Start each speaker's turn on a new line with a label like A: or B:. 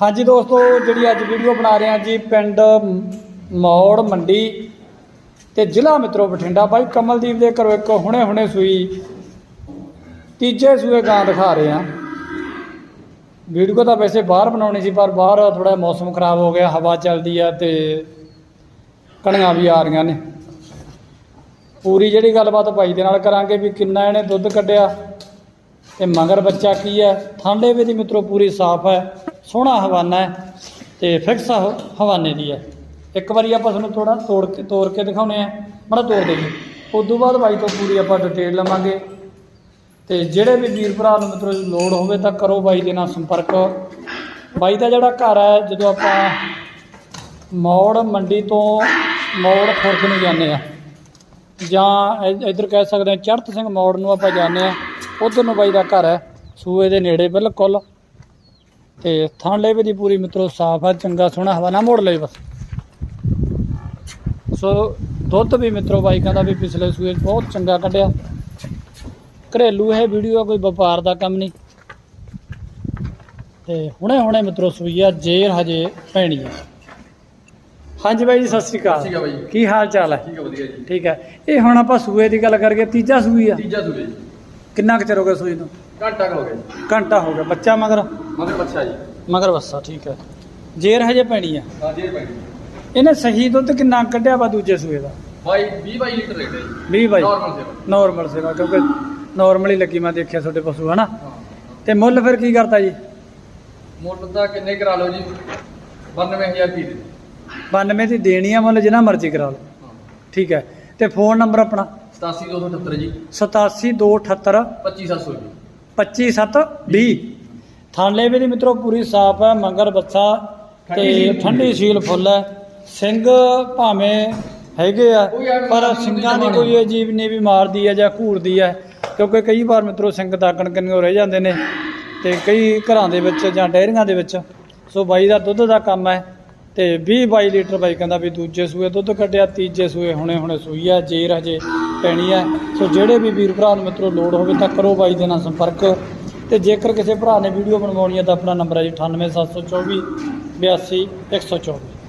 A: ਹਾਂਜੀ ਦੋਸਤੋ, ਜਿਹੜੀ ਅੱਜ ਵੀਡੀਓ ਬਣਾ ਰਹੇ ਹਾਂ ਜੀ, ਪਿੰਡ ਮੌੜ ਮੰਡੀ ਤੇ ਜ਼ਿਲ੍ਹਾ ਮਿੱਤਰੋ ਬਠਿੰਡਾ। ਬਾਈ ਕਮਲਦੀਪ ਦੇ ਘਰੋਂ ਇੱਕ ਹੁਣੇ ਹੁਣੇ ਸੂਈ, ਤੀਜੇ ਸੂਏ ਗਾਂ ਦਿਖਾ ਰਹੇ ਹਾਂ। ਵੀਡੀਓ ਤਾਂ ਵੈਸੇ ਬਾਹਰ ਬਣਾਉਣੀ ਸੀ, ਪਰ ਬਾਹਰ ਥੋੜਾ ਮੌਸਮ ਖਰਾਬ ਹੋ ਗਿਆ, ਹਵਾ ਚੱਲਦੀ ਆ ਤੇ ਕਣੀਆਂ ਵੀ ਆ ਰਹੀਆਂ ਨੇ। ਪੂਰੀ ਜਿਹੜੀ ਗੱਲਬਾਤ ਭਾਈ ਦੇ ਨਾਲ ਕਰਾਂਗੇ ਵੀ ਕਿੰਨਾ ਇਹਨੇ ਦੁੱਧ ਕੱਢਿਆ ਤੇ ਮਗਰ ਬੱਚਾ ਕੀ ਹੈ? ਠਾਂਡੇ ਵੀ ਦੀ ਮਿੱਤਰੋ, ਪੂਰੀ ਸਾਫ਼ ਹੈ। ਸੋਹਣਾ ਹਵਾਨਾ ਹੈ ਤੇ ਫਿਕਸ ਹਵਾਨੇ ਦੀ ਹੈ। ਇੱਕ ਵਾਰੀ ਆਪਾਂ ਤੁਹਾਨੂੰ ਥੋੜਾ ਤੋੜ ਕੇ ਤੋੜ ਕੇ ਦਿਖਾਉਨੇ ਆ। ਮਾੜਾ ਤੋੜ ਦੇਈਏ ਉਸ ਤੋਂ ਬਾਅਦ ਬਾਈ ਤੋਂ ਪੂਰੀ ਆਪਾਂ ਡਿਟੇਲ ਲਵਾਂਗੇ। ਤੇ ਜਿਹੜੇ ਵੀ ਵੀਰ ਭਰਾ ਨੂੰ ਮਿੱਤਰੋ ਲੋੜ ਹੋਵੇ ਤਾਂ ਕਰੋ ਬਾਈ ਦੇ ਨਾਲ ਸੰਪਰਕ। ਬਾਈ ਦਾ ਜਿਹੜਾ ਘਰ ਹੈ, ਜਦੋਂ ਆਪਾਂ ਮੌੜ ਮੰਡੀ ਤੋਂ ਮੌੜ ਖੁਰਦ ਨੂੰ ਜਾਂਦੇ ਆ, ਜਾਂ ਇ- ਇੱਧਰ ਕਹਿ ਸਕਦੇ ਹਾਂ ਚੜਤ ਸਿੰਘ ਮੌੜ ਨੂੰ ਆਪਾਂ ਜਾਂਦੇ ਆ, ਉਧਰ ਨੂੰ ਬਾਈ ਦਾ ਘਰ ਹੈ। ਸੂਏ ਦੇ ਨੇੜੇ ਬਿਲਕੁਲ। ਤੇ ਥਾਂਲੇ ਵੀ ਦੀ ਪੂਰੀ ਮਿੱਤਰੋ ਸਾਫ਼ ਹੈ ਚੰਗਾ ਸੋਹਣਾ ਹਵਾ ਨਾ ਮੋੜ ਲਈ ਬਸ। ਸੋ ਦੁੱਧ ਵੀ ਮਿੱਤਰੋ ਬਾਈ ਕਹਿੰਦਾ ਵੀ ਪਿਛਲੇ ਸੂਏ ਬਹੁਤ ਚੰਗਾ ਕੱਢਿਆ। ਘਰੇਲੂ ਇਹ ਵੀਡੀਓ ਕੋਈ ਵਪਾਰ ਦਾ ਕੰਮ ਨਹੀਂ। ਤੇ ਹੁਣੇ ਹੁਣੇ ਮਿੱਤਰੋ ਸੂਈ ਆ ਜੇਰ ਹਜੇ ਪੈਣੀ ਹੈ ਹਾਂਜੀ ਬਾਈ ਜੀ ਸਤਿ ਸ਼੍ਰੀ ਅਕਾਲ।
B: ਠੀਕ ਆ ਬਾਈ
A: ਕੀ ਹਾਲ ਚਾਲ ਹੈ?
B: ਠੀਕ ਆ ਵਧੀਆ ਜੀ।
A: ਠੀਕ ਹੈ। ਇਹ ਹੁਣ ਆਪਾਂ ਸੂਏ ਦੀ ਗੱਲ ਕਰਕੇ ਤੀਜਾ ਸੂਈ ਆ।
B: ਤੀਜਾ ਜੀ।
A: ਕਿੰਨਾ ਕੁ ਚਿਰ ਹੋ ਗਿਆ ਸੂਈ ਨੂੰ?
B: ਘੰਟਾ ਕੁ ਹੋ ਗਿਆ ਜੀ।
A: ਘੰਟਾ ਹੋ ਗਿਆ। ਬੱਚਾ ਮਗਰ?
B: ਮਗਰ ਬੱਚਾ ਜੀ।
A: ਮਗਰ ਬੱਸਾ ਠੀਕ ਹੈ। ਜੇਰ ਹਜੇ ਪੈਣੀ ਆ?
B: ਹਾਂ ਜੀ ਭਾਈ
A: ਇਹਨੇ ਸਹੀ ਦੁੱਧ ਕਿੰਨਾ ਕੱਢਿਆ ਵਾ ਦੂਜੇ ਸੂਏ ਦਾ?
B: ਬਾਈ 20 ਬਾਈ ਲੀਟਰ ਰਹਿੰਦੇ ਜੀ।
A: 20 ਬਾਈ।
B: ਨਾਰਮਲ ਸੇਵਾ।
A: ਨਾਰਮਲ ਸੇਵਾ ਕਿਉਂਕਿ ਨਾਰਮਲ ਹੀ ਲੱਗੀ ਮੈਂ ਦੇਖਿਆ ਤੁਹਾਡੇ ਪਸ਼ੂ ਹਨਾ?
B: ਹਾਂ।
A: ਤੇ ਮੁੱਲ ਫਿਰ ਕੀ ਕਰਤਾ ਜੀ?
B: ਮੁੱਲ ਤਾਂ ਕਿੰਨੇ ਕਰਾ ਲਓ ਜੀ? 92000 ਰੁਪਏ ਦੇ
A: 92 ਦੀ ਦੇਣੀ ਆ ਮੁੱਲ ਜਿੰਨਾ ਮਰਜ਼ੀ ਕਰਾ ਲਓ।
B: ਹਾਂ।
A: ਠੀਕ ਹੈ। ਤੇ ਫੋਨ ਨੰਬਰ ਆਪਣਾ?
B: 87278 ਜੀ।
A: 87278
B: 25700 ਜੀ।
A: 25720 ਥਾਲੇ ਵੀ ਦੀ ਮਿੱਤਰੋ ਪੂਰੀ ਸਾਫ਼ ਹੈ ਮੰਗਰ ਬੱਚਾ ਤੇ
B: ਠੰਡੀ ਸੀਲ।
A: ਫੁੱਲ ਹੈ। ਸਿੰਘ ਭਾਵੇਂ ਹੈਗੇ ਆ ਪਰ
B: ਨਹੀਂ
A: ਸਿੰਘਾਂ ਦੀ। ਕੋਈ ਅਜੀਬ ਨਹੀਂ ਵੀ ਮਾਰਦੀ ਹੈ ਜਾਂ ਘੂਰਦੀ ਹੈ ਕਿਉਂਕਿ ਕਈ ਵਾਰ ਮਿੱਤਰੋ ਸਿੰਘ ਦਾਗਣ ਕੰਨਿਓ ਰਹਿ ਜਾਂਦੇ ਨੇ ਤੇ ਕਈ ਘਰਾਂ ਦੇ ਵਿੱਚ ਜਾਂ ਡੈਰੀਆਂ ਦੇ ਵਿੱਚ। ਸੋ ਬਾਈ ਦਾ ਦੁੱਧ ਦਾ ਕੰਮ ਹੈ ਤੇ 20 22 ਲੀਟਰ ਬਾਈ ਕਹਿੰਦਾ ਵੀ ਦੂਜੇ ਸੂਏ ਦੁੱਧ ਕੱਢਿਆ ਤੀਜੇ ਸੂਏ ਹੁਣੇ ਹੁਣੇ ਸੂਈ ਆ ਜੇਰ ਹਜੇ ਪੈਣੀ ਹੈ। ਸੋ ਜਿਹੜੇ ਵੀ ਵੀਰ ਭਰਾ ਨੂੰ ਮਿੱਤਰੋ ਲੋੜ ਹੋਵੇ ਤਾਂ ਕਰੋ ਬਾਈ ਦੇ ਨਾਲ ਸੰਪਰਕ। ਤੇ ਜੇਕਰ ਕਿਸੇ ਭਰਾ ਨੇ ਵੀਡੀਓ ਬਣਵਾਉਣੀ ਹੈ ਤਾਂ ਆਪਣਾ ਨੰਬਰ ਹੈ ਜੀ 98724 82 124